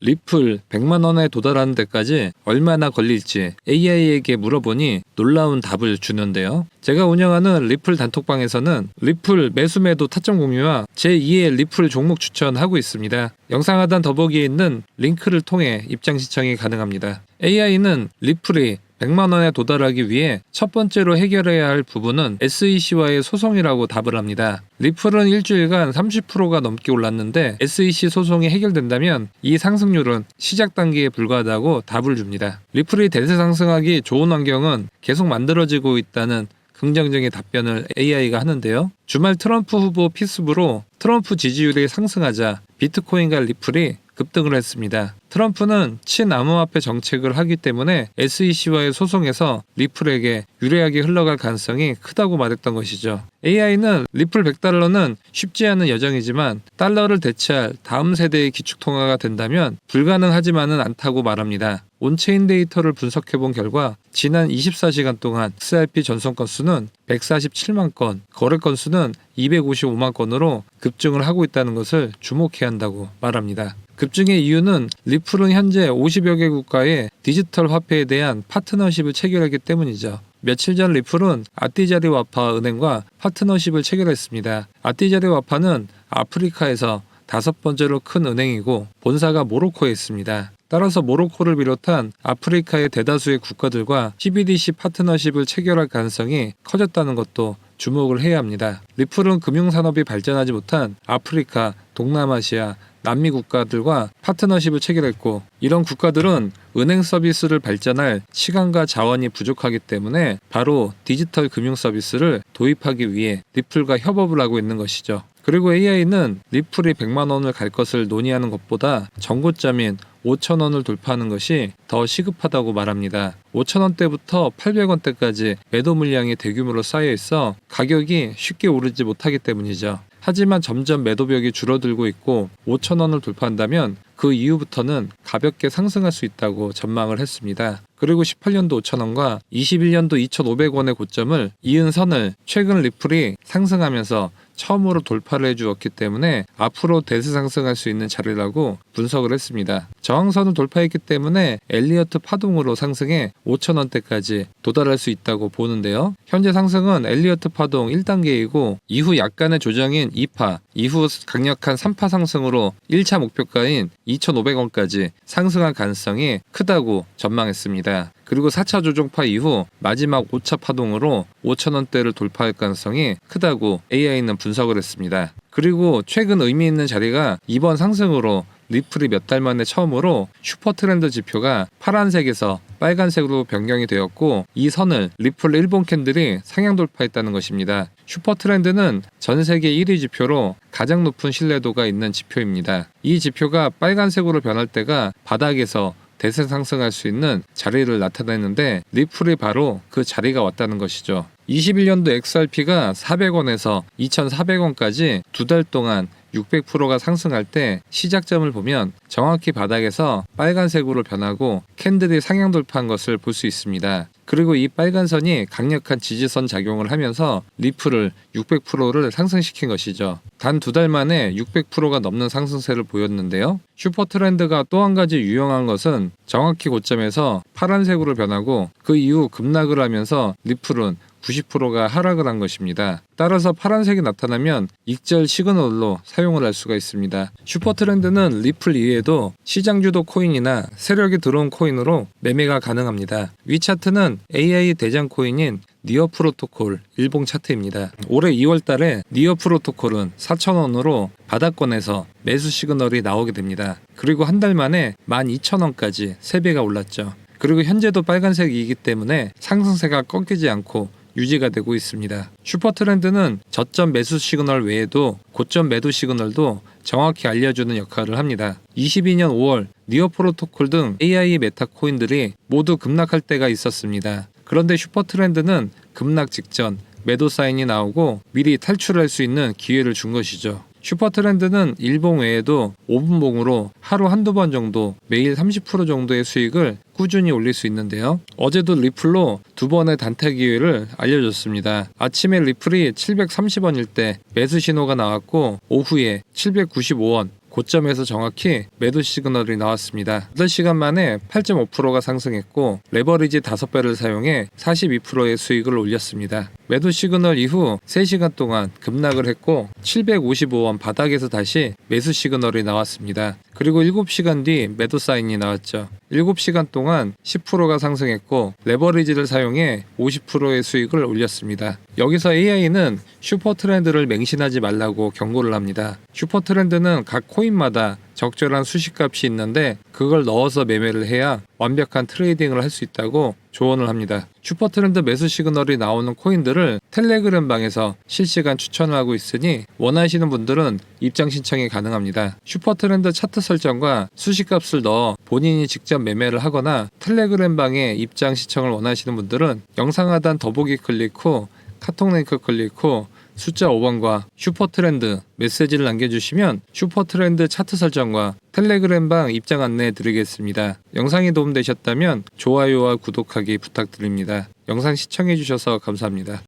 리플 100만 원에 도달하는 데까지 얼마나 걸릴지 AI에게 물어보니 놀라운 답을 주는데요. 제가 운영하는 리플 단톡방에서는 리플 매수 매도 타점 공유와 제2의 리플 종목 추천하고 있습니다. 영상 하단 더보기에 있는 링크를 통해 입장 신청이 가능합니다. AI는 리플이 100만 원에 도달하기 위해 첫 번째로 해결해야 할 부분은 SEC와의 소송이라고 답을 합니다. 리플은 일주일간 30%가 넘게 올랐는데 SEC 소송이 해결된다면 이 상승률은 시작 단계에 불과하다고 답을 줍니다. 리플이 대세 상승하기 좋은 환경은 계속 만들어지고 있다는 긍정적인 답변을 AI가 하는데요. 주말 트럼프 후보 피습으로 트럼프 지지율이 상승하자 비트코인과 리플이 급등을 했습니다. 트럼프는 친암호화폐 정책을 하기 때문에 SEC와의 소송에서 리플에게 유리하게 흘러갈 가능성이 크다고 말했던 것이죠. AI는 리플 100달러는 쉽지 않은 여정이지만 달러를 대체할 다음 세대의 기축통화가 된다면 불가능하지만은 않다고 말합니다. 온체인 데이터를 분석해 본 결과 지난 24시간 동안 XRP 전송 건수는 147만 건, 거래 건수는 255만 건으로 급증을 하고 있다는 것을 주목해야 한다고 말합니다. 급증의 이유는 리플은 현재 50여 개 국가의 디지털 화폐에 대한 파트너십을 체결하기 때문이죠. 며칠 전 리플은 아띠자리 와파 은행과 파트너십을 체결했습니다. 아띠자리 와파는 아프리카에서 다섯 번째로 큰 은행이고 본사가 모로코에 있습니다. 따라서 모로코를 비롯한 아프리카의 대다수의 국가들과 CBDC 파트너십을 체결할 가능성이 커졌다는 것도 주목을 해야 합니다. 리플은 금융산업이 발전하지 못한 아프리카, 동남아시아, 남미 국가들과 파트너십을 체결했고 이런 국가들은 은행 서비스를 발전할 시간과 자원이 부족하기 때문에 바로 디지털 금융 서비스를 도입하기 위해 리플과 협업을 하고 있는 것이죠. 그리고 AI는 리플이 100만 원을 갈 것을 논의하는 것보다 정고점인 5천 원을 돌파하는 것이 더 시급하다고 말합니다. 5천 원대부터 800원대까지 매도 물량이 대규모로 쌓여 있어 가격이 쉽게 오르지 못하기 때문이죠. 하지만 점점 매도벽이 줄어들고 있고 5천 원을 돌파한다면 그 이후부터는 가볍게 상승할 수 있다고 전망을 했습니다. 그리고 18년도 5천원과 21년도 2,500원의 고점을 이은 선을 최근 리플이 상승하면서 처음으로 돌파를 해주었기 때문에 앞으로 대세 상승할 수 있는 자리라고 분석을 했습니다. 저항선을 돌파했기 때문에 엘리어트 파동으로 상승해 5천원대까지 도달할 수 있다고 보는데요. 현재 상승은 엘리어트 파동 1단계이고 이후 약간의 조정인 2파, 이후 강력한 3파 상승으로 1차 목표가인 2,500원까지 상승할 가능성이 크다고 전망했습니다. 그리고 4차 조정파 이후 마지막 5차 파동으로 5천원대를 돌파할 가능성이 크다고 AI는 분석을 했습니다. 그리고 최근 의미 있는 자리가 이번 상승으로 리플이 몇 달 만에 처음으로 슈퍼 트렌드 지표가 파란색에서 빨간색으로 변경이 되었고 이 선을 리플 일본 캔들이 상향 돌파했다는 것입니다. 슈퍼 트렌드는 전 세계 1위 지표로 가장 높은 신뢰도가 있는 지표입니다. 이 지표가 빨간색으로 변할 때가 바닥에서 대세 상승할 수 있는 자리를 나타내는데 리플이 바로 그 자리가 왔다는 것이죠. 21년도 XRP가 400원에서 2,400원까지 두 달 동안 600%가 상승할 때 시작점을 보면 정확히 바닥에서 빨간색으로 변하고 캔들이 상향 돌파한 것을 볼 수 있습니다. 그리고 이 빨간 선이 강력한 지지선 작용을 하면서 리플을 600%를 상승시킨 것이죠. 단 두 달 만에 600%가 넘는 상승세를 보였는데요. 슈퍼 트렌드가 또 한 가지 유용한 것은 정확히 고점에서 파란색으로 변하고 그 이후 급락을 하면서 리플은 90%가 하락을 한 것입니다. 따라서 파란색이 나타나면 익절 시그널로 사용을 할 수가 있습니다. 슈퍼 트렌드는 리플 이외에도 시장 주도 코인이나 세력이 들어온 코인으로 매매가 가능합니다. 위 차트는 AI 대장 코인인 니어 프로토콜 일봉 차트입니다. 올해 2월 달에 니어 프로토콜은 4,000원으로 바닥권에서 매수 시그널이 나오게 됩니다. 그리고 한 달 만에 12,000원까지 3배가 올랐죠. 그리고 현재도 빨간색이기 때문에 상승세가 꺾이지 않고 유지가 되고 있습니다. 슈퍼 트렌드는 저점 매수 시그널 외에도 고점 매도 시그널도 정확히 알려주는 역할을 합니다. 22년 5월 니어 프로토콜 등 AI 메타 코인들이 모두 급락할 때가 있었습니다. 그런데 슈퍼 트렌드는 급락 직전 매도 사인이 나오고 미리 탈출할 수 있는 기회를 준 것이죠. 슈퍼 트렌드는 일봉 외에도 5분봉으로 하루 한두 번 정도 매일 30% 정도의 수익을 꾸준히 올릴 수 있는데요. 어제도 리플로 두 번의 단타 기회를 알려줬습니다. 아침에 리플이 730원일 때 매수 신호가 나왔고 오후에 795원 고점에서 정확히 매도 시그널이 나왔습니다. 8시간 만에 8.5%가 상승했고 레버리지 5배를 사용해 42%의 수익을 올렸습니다. 매도 시그널 이후 3시간 동안 급락을 했고 755원 바닥에서 다시 매수 시그널이 나왔습니다. 그리고 7시간 뒤 매도 사인이 나왔죠. 7시간 동안 10%가 상승했고 레버리지를 사용해 50%의 수익을 올렸습니다. 여기서 AI는 슈퍼 트렌드를 맹신하지 말라고 경고를 합니다. 슈퍼 트렌드는 각 코인마다 적절한 수식값이 있는데 그걸 넣어서 매매를 해야 완벽한 트레이딩을 할 수 있다고 조언을 합니다. 슈퍼 트렌드 매수 시그널이 나오는 코인들을 텔레그램 방에서 실시간 추천을 하고 있으니 원하시는 분들은 입장 신청이 가능합니다. 슈퍼 트렌드 차트 설정과 수식값을 넣어 본인이 직접 매매를 하거나 텔레그램 방에 입장 신청을 원하시는 분들은 영상 하단 더보기 클릭 후 카톡 링크 클릭 후 숫자 5번과 슈퍼 트렌드 메시지를 남겨주시면 슈퍼 트렌드 차트 설정과 텔레그램 방 입장 안내 드리겠습니다. 영상이 도움되셨다면 좋아요와 구독하기 부탁드립니다. 영상 시청해주셔서 감사합니다.